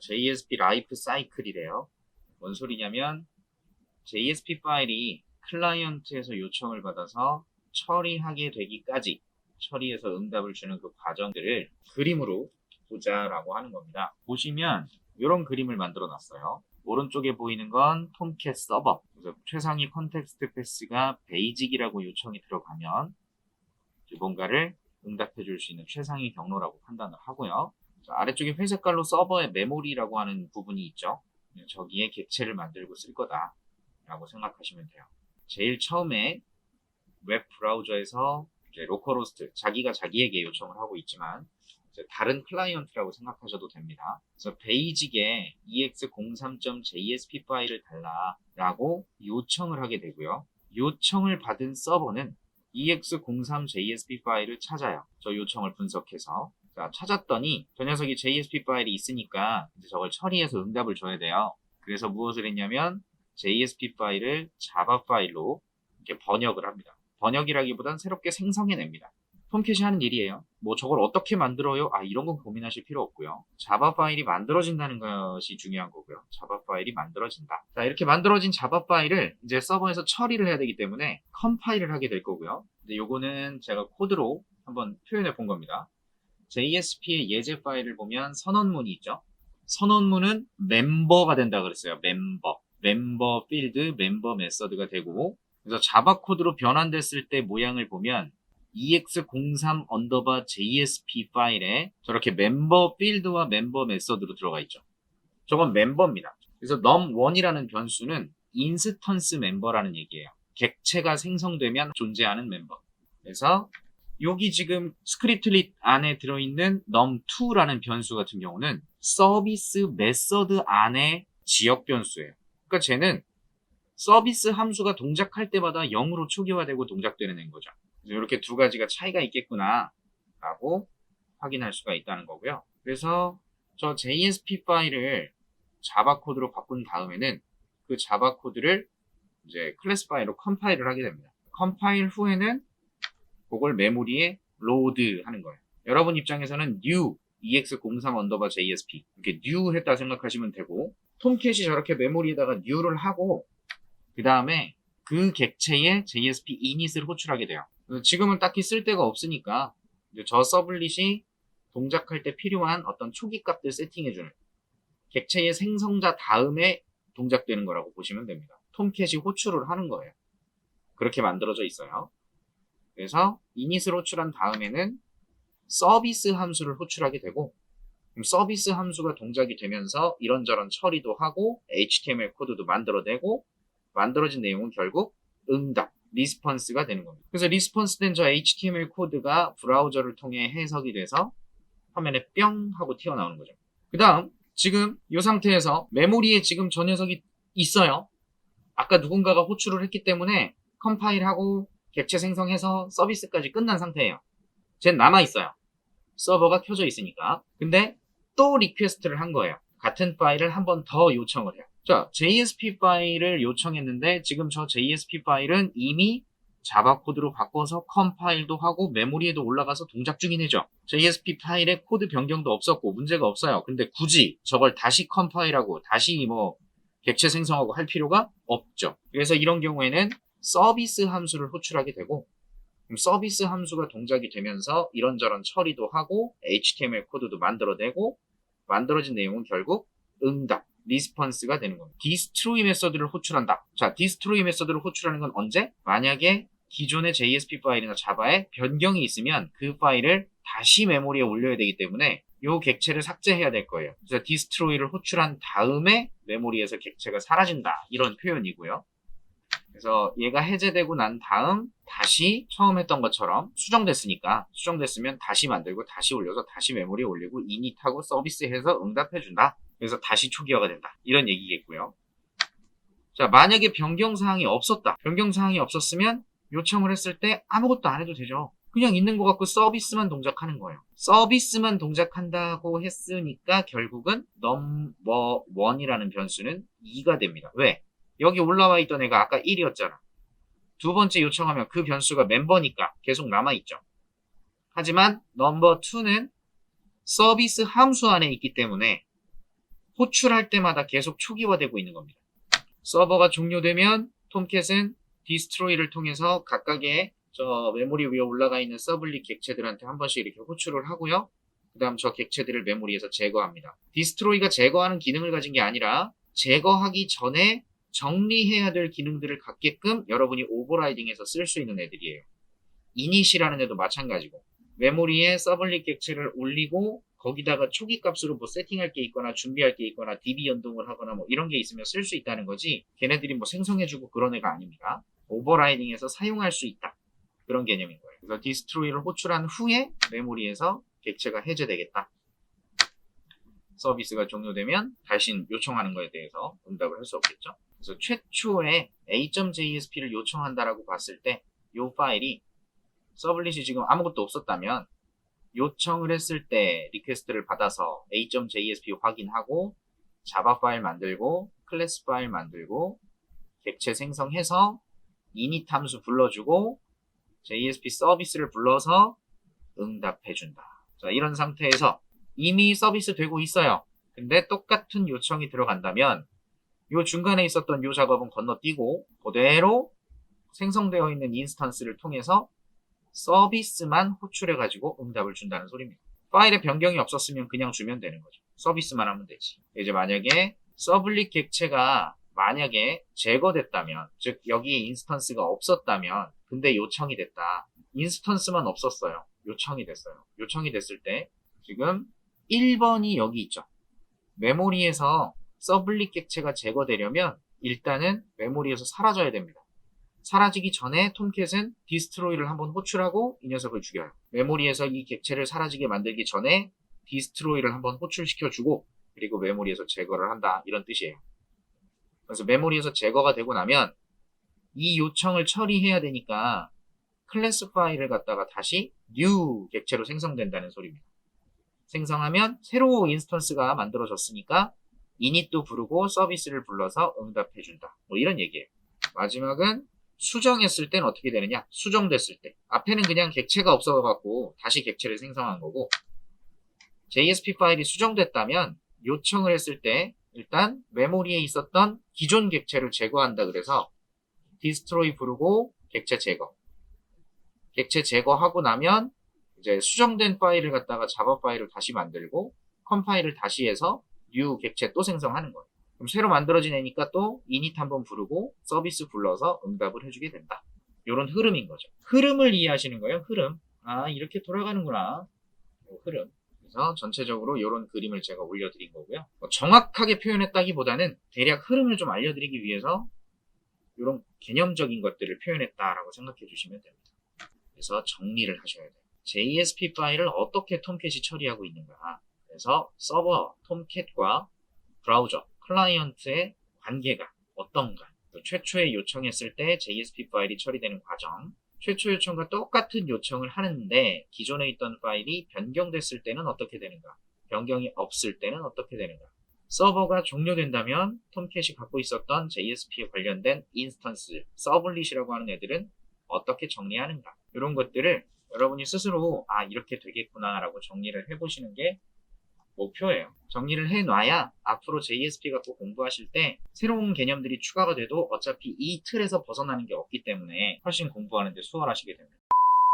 JSP 라이프 사이클이래요. 뭔 소리냐면 JSP 파일이 클라이언트에서 요청을 받아서 처리하게 되기까지 처리해서 응답을 주는 그 과정들을 그림으로 보자라고 하는 겁니다. 보시면 이런 그림을 만들어 놨어요. 오른쪽에 보이는 건 톰캣 서버. 그래서 최상위 컨텍스트 패스가 베이직이라고 요청이 들어가면 뭔가를 응답해 줄 수 있는 최상위 경로라고 판단을 하고요. 자, 아래쪽에 회색깔로 서버의 메모리라고 하는 부분이 있죠. 저기에 객체를 만들고 쓸 거다라고 생각하시면 돼요. 제일 처음에 웹 브라우저에서 이제 로컬호스트 자기가 자기에게 요청을 하고 있지만 다른 클라이언트라고 생각하셔도 됩니다. 그래서 베이직에 ex03.jsp 파일을 달라라고 요청을 하게 되고요. 요청을 받은 서버는 ex03.jsp 파일을 찾아요. 저 요청을 분석해서 자, 찾았더니 저 녀석이 JSP 파일이 있으니까 이제 저걸 처리해서 응답을 줘야 돼요. 그래서 무엇을 했냐면 JSP 파일을 자바 파일로 이렇게 번역을 합니다. 번역이라기보단 새롭게 생성해냅니다. 톰캣이 하는 일이에요. 뭐 저걸 어떻게 만들어요? 아 이런 건 고민하실 필요 없고요. 자바 파일이 만들어진다는 것이 중요한 거고요. 자바 파일이 만들어진다. 자 이렇게 만들어진 자바 파일을 이제 서버에서 처리를 해야 되기 때문에 컴파일을 하게 될 거고요. 근데 요거는 제가 코드로 한번 표현해 본 겁니다. JSP의 예제 파일을 보면 선언문이 있죠. 선언문은 멤버가 된다 그랬어요. 멤버. 멤버 필드, 멤버 메서드가 되고 그래서 자바 코드로 변환됐을 때 모양을 보면 ex03 언더바 JSP 파일에 저렇게 멤버 필드와 멤버 메서드로 들어가 있죠. 저건 멤버입니다. 그래서 num1이라는 변수는 인스턴스 멤버라는 얘기예요. 객체가 생성되면 존재하는 멤버. 그래서 여기 지금 스크립트릿 안에 들어있는 num2라는 변수 같은 경우는 서비스 메서드 안에 지역 변수예요. 그러니까 쟤는 서비스 함수가 동작할 때마다 0으로 초기화되고 동작되는 거죠. 이렇게 두 가지가 차이가 있겠구나 라고 확인할 수가 있다는 거고요. 그래서 저 JSP 파일을 자바 코드로 바꾼 다음에는 그 자바 코드를 이제 클래스 파일로 컴파일을 하게 됩니다. 컴파일 후에는 그걸 메모리에 로드 하는 거예요. 여러분 입장에서는 new ex03 언더바 JSP 이렇게 new 했다 생각하시면 되고 톰캣이 저렇게 메모리에다가 new를 하고 그 다음에 그 객체에 JSP init을 호출하게 돼요. 지금은 딱히 쓸 데가 없으니까 저 서블릿이 동작할 때 필요한 어떤 초기 값들 세팅해주는 객체의 생성자 다음에 동작되는 거라고 보시면 됩니다. 톰캣이 호출을 하는 거예요. 그렇게 만들어져 있어요. 그래서 init을 호출한 다음에는 서비스 함수를 호출하게 되고 서비스 함수가 동작이 되면서 이런저런 처리도 하고 HTML 코드도 만들어내고 만들어진 내용은 결국 응답, 리스폰스가 되는 겁니다. 그래서 리스폰스 된 저 HTML 코드가 브라우저를 통해 해석이 돼서 화면에 뿅 하고 튀어나오는 거죠. 그 다음 지금 이 상태에서 메모리에 지금 저 녀석이 있어요. 아까 누군가가 호출을 했기 때문에 컴파일하고 객체 생성해서 서비스까지 끝난 상태예요. 쟨 남아있어요. 서버가 켜져 있으니까. 근데 또 리퀘스트를 한 거예요. 같은 파일을 한 번 더 요청을 해요. 자, JSP 파일을 요청했는데 지금 저 JSP 파일은 이미 자바 코드로 바꿔서 컴파일도 하고 메모리에도 올라가서 동작 중인 애죠. JSP 파일에 코드 변경도 없었고 문제가 없어요. 근데 굳이 저걸 다시 컴파일하고 다시 뭐 객체 생성하고 할 필요가 없죠. 그래서 이런 경우에는 서비스 함수를 호출하게 되고 서비스 함수가 동작이 되면서 이런저런 처리도 하고 HTML 코드도 만들어내고 만들어진 내용은 결국 응답, 리스폰스가 되는 겁니다. 디스트로이 메서드를 호출한다. 자, 디스트로이 메서드를 호출하는 건 언제? 만약에 기존의 JSP 파일이나 자바에 변경이 있으면 그 파일을 다시 메모리에 올려야 되기 때문에 이 객체를 삭제해야 될 거예요. 그래서 디스트로이를 호출한 다음에 메모리에서 객체가 사라진다. 이런 표현이고요. 그래서 얘가 해제되고 난 다음 다시 처음 했던 것처럼 수정됐으니까 수정됐으면 다시 만들고 다시 올려서 다시 메모리에 올리고 이닛하고 서비스해서 응답해준다. 그래서 다시 초기화가 된다. 이런 얘기겠고요. 자, 만약에 변경사항이 없었다. 변경사항이 없었으면 요청을 했을 때 아무것도 안 해도 되죠. 그냥 있는 것 같고 서비스만 동작하는 거예요. 서비스만 동작한다고 했으니까 결국은 넘버 1이라는 변수는 2가 됩니다. 왜? 여기 올라와 있던 애가 아까 1이었잖아. 두 번째 요청하면 그 변수가 멤버니까 계속 남아있죠. 하지만 넘버 2는 서비스 함수 안에 있기 때문에 호출할 때마다 계속 초기화되고 있는 겁니다. 서버가 종료되면 톰캣은 디스트로이를 통해서 각각의 저 메모리 위에 올라가 있는 서블릿 객체들한테 한 번씩 이렇게 호출을 하고요. 그 다음 저 객체들을 메모리에서 제거합니다. 디스트로이가 제거하는 기능을 가진 게 아니라 제거하기 전에 정리해야 될 기능들을 갖게끔 여러분이 오버라이딩해서 쓸 수 있는 애들이에요. 이닛이라는 애도 마찬가지고 메모리에 서블릿 객체를 올리고 거기다가 초기 값으로 뭐 세팅할 게 있거나 준비할 게 있거나 DB 연동을 하거나 뭐 이런 게 있으면 쓸 수 있다는 거지 걔네들이 뭐 생성해주고 그런 애가 아닙니다. 오버라이딩해서 사용할 수 있다. 그런 개념인 거예요. 그래서 디스트로이를 호출한 후에 메모리에서 객체가 해제되겠다. 서비스가 종료되면 다시 요청하는 거에 대해서 응답을 할 수 없겠죠. 그래서 최초에 a.jsp를 요청한다라고 봤을 때 이 파일이 서블릿이 지금 아무것도 없었다면 요청을 했을 때 리퀘스트를 받아서 a.jsp 확인하고 자바 파일 만들고 클래스 파일 만들고 객체 생성해서 init 함수 불러주고 JSP 서비스를 불러서 응답해준다. 자, 이런 상태에서 이미 서비스 되고 있어요. 근데 똑같은 요청이 들어간다면 요 중간에 있었던 요 작업은 건너뛰고 그대로 생성되어 있는 인스턴스를 통해서 서비스만 호출해 가지고 응답을 준다는 소리입니다. 파일에 변경이 없었으면 그냥 주면 되는 거죠. 서비스만 하면 되지. 이제 만약에 서블릿 객체가 만약에 제거됐다면, 즉 여기에 인스턴스가 없었다면, 근데 요청이 됐다. 인스턴스만 없었어요. 요청이 됐어요. 요청이 됐을 때 지금 1번이 여기 있죠. 메모리에서 서블릿 객체가 제거되려면 일단은 메모리에서 사라져야 됩니다. 사라지기 전에 톰캣은 디스트로이를 한번 호출하고 이 녀석을 죽여요. 메모리에서 이 객체를 사라지게 만들기 전에 디스트로이를 한번 호출시켜주고 그리고 메모리에서 제거를 한다 이런 뜻이에요. 그래서 메모리에서 제거가 되고 나면 이 요청을 처리해야 되니까 클래스 파일을 갖다가 다시 new 객체로 생성된다는 소리입니다. 생성하면 새로 인스턴스가 만들어졌으니까 init도 부르고 서비스를 불러서 응답해준다. 뭐 이런 얘기예요. 마지막은 수정했을 땐 어떻게 되느냐? 수정됐을 때. 앞에는 그냥 객체가 없어갖고 다시 객체를 생성한 거고 JSP 파일이 수정됐다면 요청을 했을 때 일단 메모리에 있었던 기존 객체를 제거한다 그래서 디스트로이 부르고 객체 제거. 객체 제거하고 나면 이제 수정된 파일을 갖다가 자바 파일을 다시 만들고 컴파일을 다시 해서 new 객체 또 생성하는 거예요. 그럼 새로 만들어진 애니까 또 init 한번 부르고 서비스 불러서 응답을 해주게 된다. 이런 흐름인 거죠. 흐름을 이해하시는 거예요. 흐름. 아 이렇게 돌아가는구나. 요 흐름. 그래서 전체적으로 이런 그림을 제가 올려드린 거고요. 뭐 정확하게 표현했다기보다는 대략 흐름을 좀 알려드리기 위해서 이런 개념적인 것들을 표현했다라고 생각해 주시면 됩니다. 그래서 정리를 하셔야 돼요. JSP 파일을 어떻게 톰캣이 처리하고 있는가. 그래서 서버 톰캣과 브라우저 클라이언트의 관계가 어떤가. 또 최초에 요청했을 때 JSP 파일이 처리되는 과정. 최초 요청과 똑같은 요청을 하는데 기존에 있던 파일이 변경됐을 때는 어떻게 되는가. 변경이 없을 때는 어떻게 되는가. 서버가 종료된다면 톰캣이 갖고 있었던 JSP에 관련된 인스턴스, 서블릿이라고 하는 애들은 어떻게 정리하는가. 이런 것들을 여러분이 스스로 아 이렇게 되겠구나라고 정리를 해보시는 게 목표예요. 정리를 해놔야 앞으로 JSP 갖고 공부하실 때 새로운 개념들이 추가가 돼도 어차피 이 틀에서 벗어나는 게 없기 때문에 훨씬 공부하는데 수월하시게 됩니다.